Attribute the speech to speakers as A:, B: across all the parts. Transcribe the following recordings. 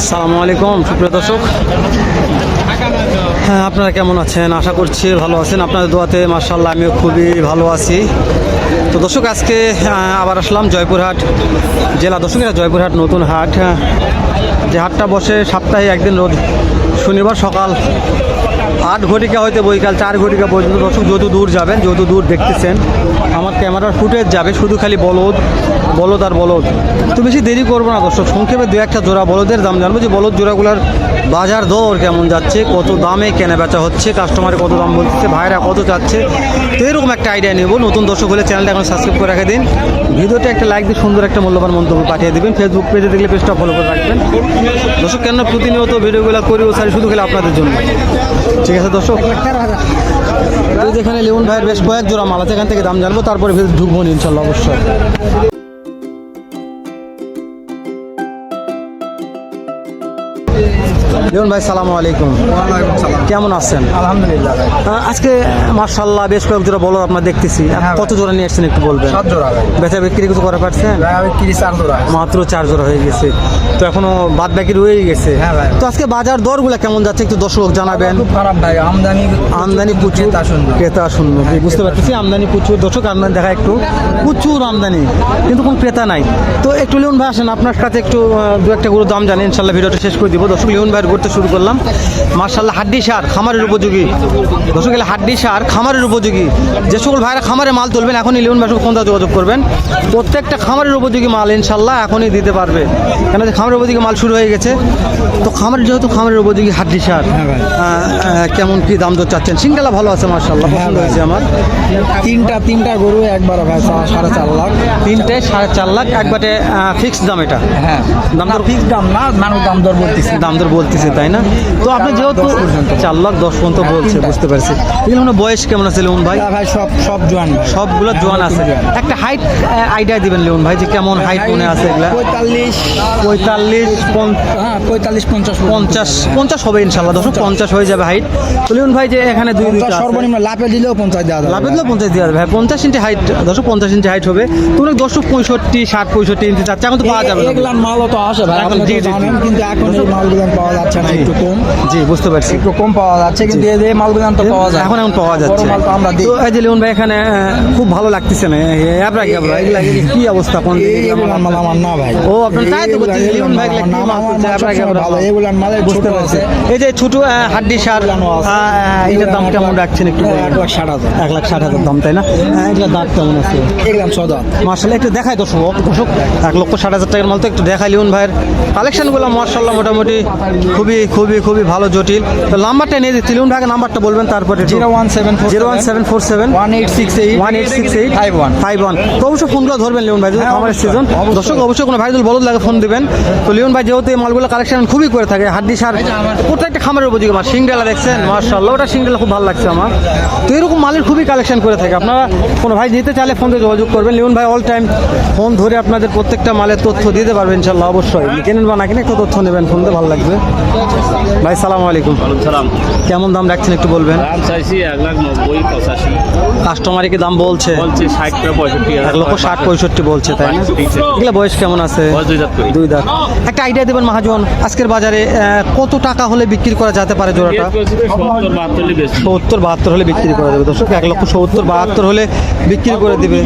A: আসসালামু আলাইকুম সুপ্রিয় দর্শক। হ্যাঁ আপনারা কেমন আছেন? আশা করছি ভালো আছেন। আপনাদের দোয়াতে মার্শাল্লাহ আমিও খুবই ভালো আছি। তো দর্শক আজকে আবার আসলাম জয়পুরহাট জেলা। দর্শক এটা জয়পুরহাট নতুন হাট। হ্যাঁ, যে হাটটা বসে সপ্তাহে একদিন রোজ শনিবার সকাল আট ঘটিকা হইতে বৈকাল চার ঘটিকা পর্যন্ত দর্শক যত দূর যাবেন যত দূর দেখতেছেন আমার ক্যামেরার ফুটেজ যাবে শুধু খালি বলদ বলদ আর বলদ। তো বেশি দেরি করব না দর্শক, সংক্ষেপে দু একটা জোড়া বলদের দাম জানব যে বলদ জোড়াগুলোর বাজার দর কেমন যাচ্ছে, কত দামে কেনা বেচা হচ্ছে কাস্টমারে কত দাম বলছে ভাইরা কত চাচ্ছে, তো এরকম একটা আইডিয়া নেব। নতুন দর্শক হলে চ্যানেলটা এখন সাবস্ক্রাইব করে রেখে দিন। ভিডিওটা একটা লাইক দিয়ে সুন্দর একটা মূল্যবান মন্তব্য পাঠিয়ে দেবেন। ফেসবুক পেজে দেখলে পেজটা ফলো করে রাখবেন। দর্শক কেন প্রতিনিয়ত ভিডিওগুলো করি ও সারি শুধু খেলে আপনাদের জন্য। ঠিক আছে দর্শক? যেখানে লিমন ভাইয়ের বেশ কয়েক জোড়া মাল আছে, এখান থেকে দাম জানব, তারপরে ঢুকবো ইনশাল্লাহ অবশ্যই। লিমন ভাই সালাম আলাইকুম। কেমন আছেন?
B: আলহামদুলিল্লাহ
A: আজকে মার্শাল্লাহ বেশ কয়েক জোড়া বলো আপনার দেখতেছি।
B: হ্যাঁ,
A: কত জোড়া নিয়ে আসছেন একটু বলবেন?
B: সাত জোড়া
A: বেচা বিক্রি কিছু করে পারছেন?
B: ভাই চার জোড়া।
A: মাত্র চার জোড়া হয়ে গেছে। তো এখনও বাদ বাকি রয়েই গেছে।
B: হ্যাঁ
A: তো আজকে বাজার দরগুলো কেমন যাচ্ছে একটু দর্শক জানাবেন।
B: খুব খারাপ ভাই আমদানি
A: আমদানি প্রচুর
B: ক্রেতা শূন্য।
A: ক্রেতা বুঝতে পারতেছি আমদানি প্রচুর। দর্শক আমদানি দেখা একটু প্রচুর আমদানি কিন্তু কোনো ক্রেতা নাই। তো একটু লিওন ভাই আসেন আপনার কাছে একটু দু একটা গুলো দাম জানি ইনশাল্লাহ ভিডিওটা শেষ করে দিব। দর্শক লিওন ভাইয়ের করতে শুরু করলাম। মার্শাল্লাহ হাড্ডি সার খামারের উপযোগী। দর্শক এলে হাড্ডি সার খামারের উপযোগী। যে সকল ভাইরা খামারে মাল তুলবেন এখনই লিওন ভাইয়ের কোনটা যোগাযোগ করবেন। প্রত্যেকটা খামারের উপযোগী মাল ইনশাল্লাহ এখনই দিতে পারবে। কেন যে খামারের উপযোগী মাল শুরু হয়ে গেছে। তো খামারের যেহেতু খামারের উপযোগী হাড্ডি সার
B: হ্যাঁ
A: কেমন কি দাম দর চাচ্ছেন? সিঙ্গেলা ভালো আছে মার্শাল্লাহ
B: হ্যাঁ
A: পছন্দ হয়েছে আমার।
B: তিনটা তিনটা গরু একবার সাড়ে চার লাখ।
A: তিনটে সাড়ে চার লাখ একবারে ফিক্সড দাম এটা।
B: হ্যাঁ।
A: দাম
B: না
A: দর-
B: ফিক্স দাম না মানুষ দাম দর বলতেছে।
A: দাম দর বলতেছে। তাই না? তো আপনি যেহেতু চার লাখ দশ পর্যন্ত বলছে বুঝতে পারছি। এগুলো বয়স কেমন আছে লিমন ভাই?
B: ভাই সব সব জোয়ান
A: সবগুলো জোয়ান আছে। একটা হাইট আইডিয়া দিবেন লিমন ভাই যে কেমন হাইট মনে আছে এগুলা?
B: পঁয়তাল্লিশ।
A: পঁয়তাল্লিশ
B: হ্যাঁ পঁয়তাল্লিশ পঞ্চাশ
A: পঞ্চাশ পঞ্চাশ হবে ইনশাল্লাহ দশ পঞ্চাশ। হয়ে যাবে হাইট তো লিমন ভাই যে এখানে দুই দুইটা আছে।
B: সর্বনিম্ন লাভে দিলেও পঞ্চাশ দেওয়া যাবে।
A: লাভে দিলেও পঞ্চাশ দেওয়া যাবে। হ্যাঁ পঞ্চাশ ইঞ্চি হাইট দশশো পঞ্চাশ ইঞ্চি হাইট হবে। তোমরা দশশো পঁয়ষট্টি ষাট পঁয়ষট্টি ইঞ্চি চাচ্ছে এখন তো পাওয়া যাবে না।
B: এগুলান মালও তো আসে ভাই
A: এখন জি, জি।
B: কিন্তু এখন এই মালগুলো পাওয়া যাচ্ছে না একটু কম।
A: জি বুঝতে পারছি।
B: একটু কম পাওয়া যাচ্ছে কিন্তু এই যে মালগুলো তো পাওয়া যায়।
A: এখন এখন পাওয়া যাচ্ছে।
B: মাল তো আমরা
A: তো এই যে লিমন ভাই এখানে খুব ভালো লাগতেছে না? এগুলা কি অবস্থা? কোন দিকে
B: মাল আমার না ভাই।
A: ও আপনার তাই তো বলছি
B: এগুলান-
A: ভাই এগুলা
B: এগুলান আমার-
A: মাল
B: আমার
A: হচ্ছে, অ্যাবরা
B: সবসময়
A: গ্যাবরা
B: ভালো
A: মাল। বুঝতে পারছি। এই যে ছোট হাড্ডি সার দাম কেমন রাখছেন একটু
B: এক লাখ ষাট হাজার।
A: এক লাখ ষাট হাজার দাম তাই না? কেমন আছে? একটু দেখাই দর্শক দর্শক এক লক্ষ ষাট হাজার টাকার মাল তো একটু দেখাই লিউন ভাইয়ের কালেকশনগুলো মার্শাল্লাহ মোটামুটি খুবই খুবই খুবই খুবই ভালো জটিল। তো নাম্বারটা নিয়ে দিচ্ছি। লিউন ভাইয়ের নাম্বারটা বলবেন তারপরে
B: zero one seven
A: zero one seven four seven.
B: One eight six eight.
A: One eight six eight.
B: Five one.
A: Five one তো অবশ্যই ফোনগুলো ধরবেন লিওন ভাই যদি
B: হ্যাঁ,
A: খামারের সিজন। দর্শক অবশ্যই কোনো ভাই বলদ লাগে ফোন দিবেন। তো লিওন ভাই যেহেতু এই মালগুলো কালেকশন খুবই করে থাকে হাড্ডি সার প্রত্যেকটা খামারের উপযোগী মাল সিংডালা দেখছেন মার্শাল্লাহ ওটা সিংডালা খুব ভালো লাগছে আমার। তো এরকম মালের খুবই কালেকশন করে থাকে। আপনারা কোনো ভাই নিতে চাইলে ফোন দিয়ে যোগাযোগ করবেন। লিওন ভাই অল টাইম ফোন ধরে আপনাদের প্রত্যেকটা মালের তথ্য দিতে পারবেন ইনশাল্লাহ অবশ্যই। কেনেন বা না কিনে তথ্য নেবেন ফোন দিয়ে ভালো লাগবে। ভাই সালাম আলাইকুম।
C: সালাম।
A: কেমন দাম রাখছেন একটু বলবেন?
C: দাম চাইছি এক লাখ নব্বই পঁচাশি।
A: কাস্টমারই কি দাম বলছে?
C: বলছে ষাট পঁয়ষট্টি
A: এক লক্ষ ষাট পঁয়ষট্টি বলছে তাই না? এগুলো বয়স কেমন আছে?
C: দুই দাঁত
A: দুই দাঁত। একটা আইডিয়া দেবেন মহাজন আজকের বাজারে কত টাকা হলে বিক্রি করা যেতে পারে জোড়াটা?
C: সত্তর বাহাত্তর বেশি।
A: সত্তর বাহাত্তর হলে বিক্রি করা যাবে। দর্শক এক লক্ষ সত্তর বাহাত্তর হলে বিক্রি করে দিবে।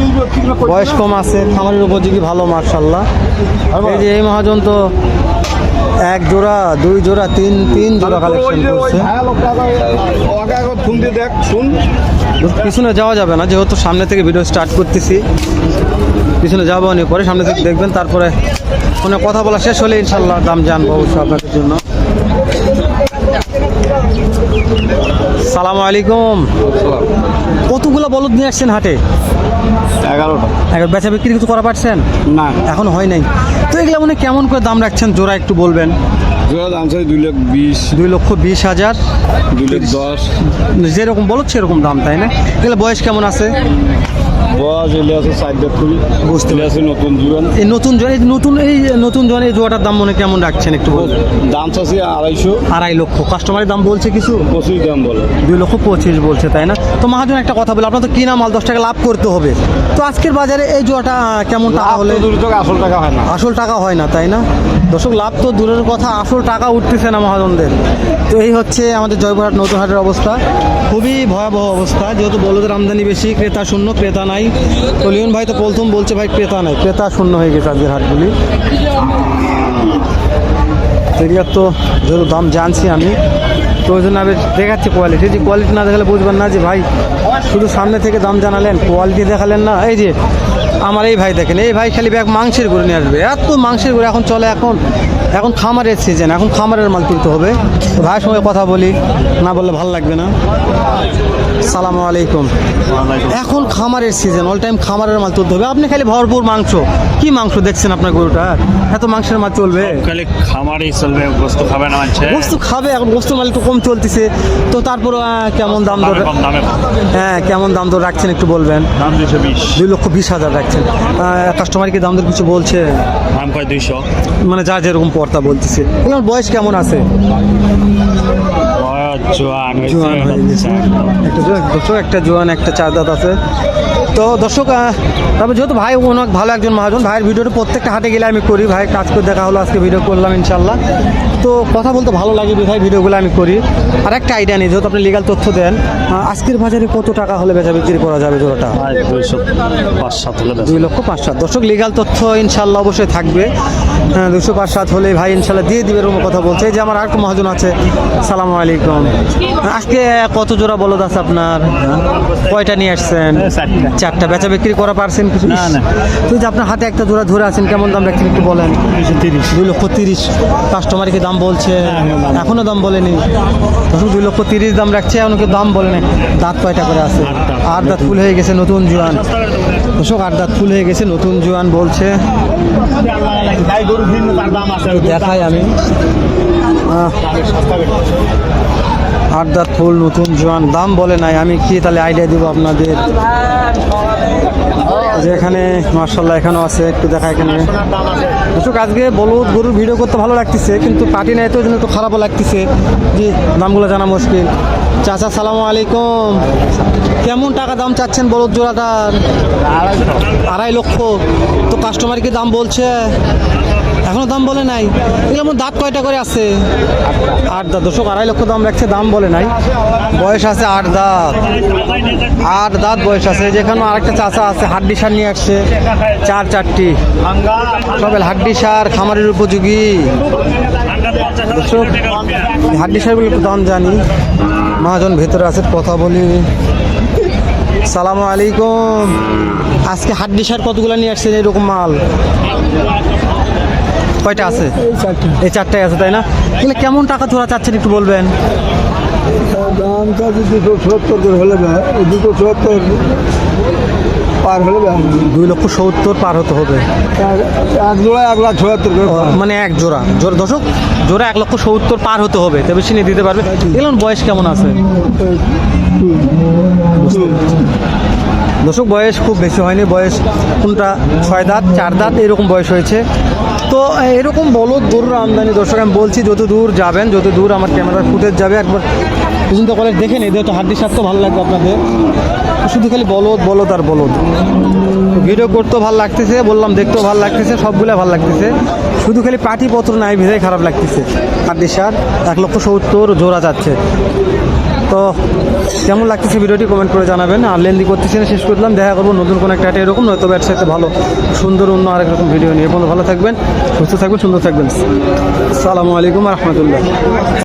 A: বয়স কম আছে খামারের উপযোগী ভালো মার্শাল্লাহ এই যে এই মহাজন তো এক জোড়া দুই জোড়া তিন তিন জোড়া কালেকশন করছে।
B: দেখ শুন।
A: পিছনে যাওয়া যাবে না যেহেতু সামনে থেকে ভিডিও স্টার্ট করতেছি। পিছনে যাব নি পরে সামনে থেকে দেখবেন তারপরে ফোনে কথা বলা শেষ হলে ইনশাল্লাহ দাম জানব অবশ্যই আপনাদের জন্য। সালাম আলাইকুম। কতগুলো বলদ নিয়ে আসছেন হাটে?
B: এগারোটা।
A: এখন বেচা বিক্রি কিছু করা পারছেন?
B: না।
A: এখন হয় নাই। তো এগুলো মানে কেমন করে দাম রাখছেন? জোড়া একটু বলবেন।
D: জোড়া দাম চাই দুই লক্ষ বিশ।
A: দুই লক্ষ বিশ হাজার।
D: দুই লক্ষ দশ।
A: যেরকম বলো সেরকম দাম তাই না? এগুলো বয়স কেমন আছে?
D: এলে আছে করি
A: বুঝতে
D: আছে নতুন জুয়ান
A: এই নতুন এই নতুন এই নতুন এই জোয়াটার দাম মনে কেমন রাখছেন একটু বলুন।
D: দাম চাচ্ছি আড়াইশো।
A: আড়াই লক্ষ। কাস্টমারের দাম বলছে কিছু?
D: পঁচিশ দাম বলে।
A: দুই লক্ষ পঁচিশ বলছে তাই না? তো মহাজন একটা কথা বলে আপনার তো কিনা মাল দশ টাকা লাভ করতে হবে? তো আজকের বাজারে এই জোয়াটা কেমন টাকা হলে
D: আসল টাকা হয় না।
A: আসল টাকা হয় না তাই না? দর্শক লাভ তো দূরের কথা আসল টাকা উঠতেছে না মহাজনদের। তো এই হচ্ছে আমাদের জয়পুরহাট নতুন হাটের অবস্থা। খুবই ভয়াবহ অবস্থা যেহেতু বলদের আমদানি বেশি ক্রেতা শূন্য ক্রেতা নাই। তো লিওন ভাই তো প্রথম বলছে, ভাই ক্রেতা নাই। ক্রেতা শূন্য হয়ে গেছে আজকের হাটগুলি। এগুলোর তো যেহেতু দাম জানছি আমি। তো ওই জন্য আমি দেখাচ্ছি কোয়ালিটি যে কোয়ালিটি না দেখালে বুঝবেন না যে ভাই, শুধু সামনে থেকে দাম জানালেন কোয়ালিটি দেখালেন না। এই যে আমার এই ভাই দেখেন এই ভাই খালি ব্যাগ মাংসের গরু নিয়ে আসবে। এত মাংসের গরু এখন চলে এখন এখন খামারের সিজন এখন খামারের মাল তুলতে হবে। তো ভাইয়ের সঙ্গে কথা বলি না বললে ভালো লাগবে না। সালামু আলাইকুম। এখন খামারের সিজন অল টাইম খামারের মাল তুলতে হবে। আপনি খালি ভরপুর মাংস। কি মাংস দেখছেন আপনার গরুটা? এত মাংসের মাল চলবে।
C: খালি খামারই চলবে বস্তু খাবে না মানছে
A: বস্তু খাবে এখন বস্তুর মাল একটু কম চলতেছে। তো তারপর কেমন দাম দর। হ্যাঁ কেমন দাম দর রাখছেন একটু বলবেন?
C: দাম দুশো বিশ।
A: দুই লক্ষ বিশ হাজার রাখছেন। কাস্টমার কি দাম দর কিছু বলছে?
C: দাম কয় দুইশো।
A: মানে যা যেরকম পর্তা বলতেছে। এগুলোর বয়স কেমন আছে?
C: জোয়ান
A: একটা জোয়ান একটা চার দাঁত আছে। তো দর্শক তারপর যেহেতু ভাই অনেক ভালো একজন মহাজন ভাইয়ের ভিডিওটা প্রত্যেকটা হাটে গেলে আমি করি ভাই কাজ করে দেখা হলো আজকে ভিডিও করলাম ইনশাল্লাহ তো কথা বলতে ভালো লাগে ভাই ভিডিওগুলো আমি করি। আর একটা আইডিয়া নেই যেহেতু আপনি লিগাল তথ্য দেন আজকের বাজারে কত টাকা হলে বেচা বিক্রি করা যাবে জোড়াটা? দুই লক্ষ পাঁচ সাত। দর্শক লিগাল তথ্য ইনশাল্লাহ অবশ্যই থাকবে। হ্যাঁ দুশো পাঁচ সাত হলে ভাই ইনশাল্লাহ দিয়ে দিবে এরকম কথা বলছে। যে আমার আর মহাজন আছে সালাম আলাইকুম। আজকে কত জোড়া বলদ আছে আপনার? কয়টা নিয়ে আসছেন?
C: চারটা।
A: বেচা বিক্রি করা পারছেন কিছু?
C: না, না।
A: তো এই যে আপনার হাতে একটা জোড়া ধরে আছেন কেমন দাম রাখছেন একটু বলেন?
C: তিরিশ।
A: দুই লক্ষ তিরিশ। কাস্টমার কি দাম বলছে? এখনও দাম বলেনি। তখন দুই লক্ষ তিরিশ দাম রাখছে এখনও দাম বলে নাই। দাঁত কয়টা করে আছে? আট দাঁত। ফুল হয়ে গেছে নতুন জোয়ান। দর্শক আট দাঁত ফুল হয়ে গেছে নতুন জোয়ান বলছে। দেখাই আমি। আট দাঁত ফুল, নতুন জোয়ান, দাম বলে নাই। আমি কি তাহলে আইডিয়া দিব আপনাদের? যে এখানে মার্শাল্লাহ এখানেও আছে, একটু দেখা এখানে। দর্শক, আজকে বলুদ গরুর ভিডিও করতে ভালো লাগতেছে, কিন্তু পার্টি নাই তো জন্য একটু খারাপও লাগতেছে। যে দামগুলো জানা মুশকিল। চাচা, সালামু আলাইকুম। কেমন টাকা দাম চাচ্ছেন বলদ জোড়াটার আড়াই লক্ষ। তো কাস্টমার কি দাম বলছে? এখনও দাম বলে নাই। আমার দাঁত কয়টা করে আছে? আট দাঁত দর্শক আড়াই লক্ষ দাম রাখছে, দাম বলে নাই। বয়স আছে আট দাঁত। আট দাঁত বয়স আছে। যেখানে আরেকটা চাচা আছে, হাড্ডি সার নিয়ে আসছে, চার চারটি। সবাই হাড্ডি সার খামারের উপযোগী। হাড্ডি সারগুলো একটু দাম জানি। মহাজন ভেতরে আছে, কথা বলি। সালাম আলাইকুম। আজকে হাড্ডি সার কতগুলো নিয়ে আসছে এরকম মাল। কয়টা আছে? এই চারটাই আছে তাই না? তাহলে কেমন টাকা চোরা চাচ্ছেন একটু বলবেন?
B: দামটা যদি দুশো সত্তর করে হলে দুশো সত্তর পার হলে
A: দুই লক্ষ সত্তর পার হতে হবে।
B: এক- জোড়ায় এক লাখ পার।
A: মানে এক জোড়া। জোড়া দর্শক জোড়া এক লক্ষ সত্তর পার হতে হবে তবে নিয়ে দিতে পারবে। এগুলো বয়স কেমন আছে? দর্শক, বয়স খুব বেশি হয়নি, বয়স কোনটা, ছয় দাঁত, চার দাঁত, এরকম বয়স হয়েছে। তো, এরকম বলদ, গরুর আমদানি, দর্শক, আমি বলছি, যত দূর যাবেন, যত দূর আমার ক্যামেরার ফুটেজ যাবে, একবার পর্যন্ত কলে দেখে নেই যেহেতু হাড্ডি স্বাস্থ্য ভালো লাগবে আপনাদের। শুধু খালি বলদ বলদ আর বলদ। ভিডিও করতেও ভালো লাগতেছে, বললাম দেখতেও ভালো লাগতেছে, সবগুলো ভালো লাগতেছে। শুধু খালি পাটিপত্র নাই ভিড়ে খারাপ লাগতেছে। হাড্ডি সার এক লক্ষ সত্তর জোড়া যাচ্ছে। তো কেমন লাগতেছে ভিডিওটি কমেন্ট করে জানাবেন। আর লেন্দি করতেছি না, শেষ করলাম দেখা করব নতুন কোনো একটা এরকম, নয়তো ব্যবসাতে ভালো, সুন্দর, অন্য আরেক রকম ভিডিও নিয়ে। কোনো ভালো থাকবেন, সুস্থ থাকবেন, সুন্দর থাকবেন। সালামু আলাইকুম রহমতুল্লাহ।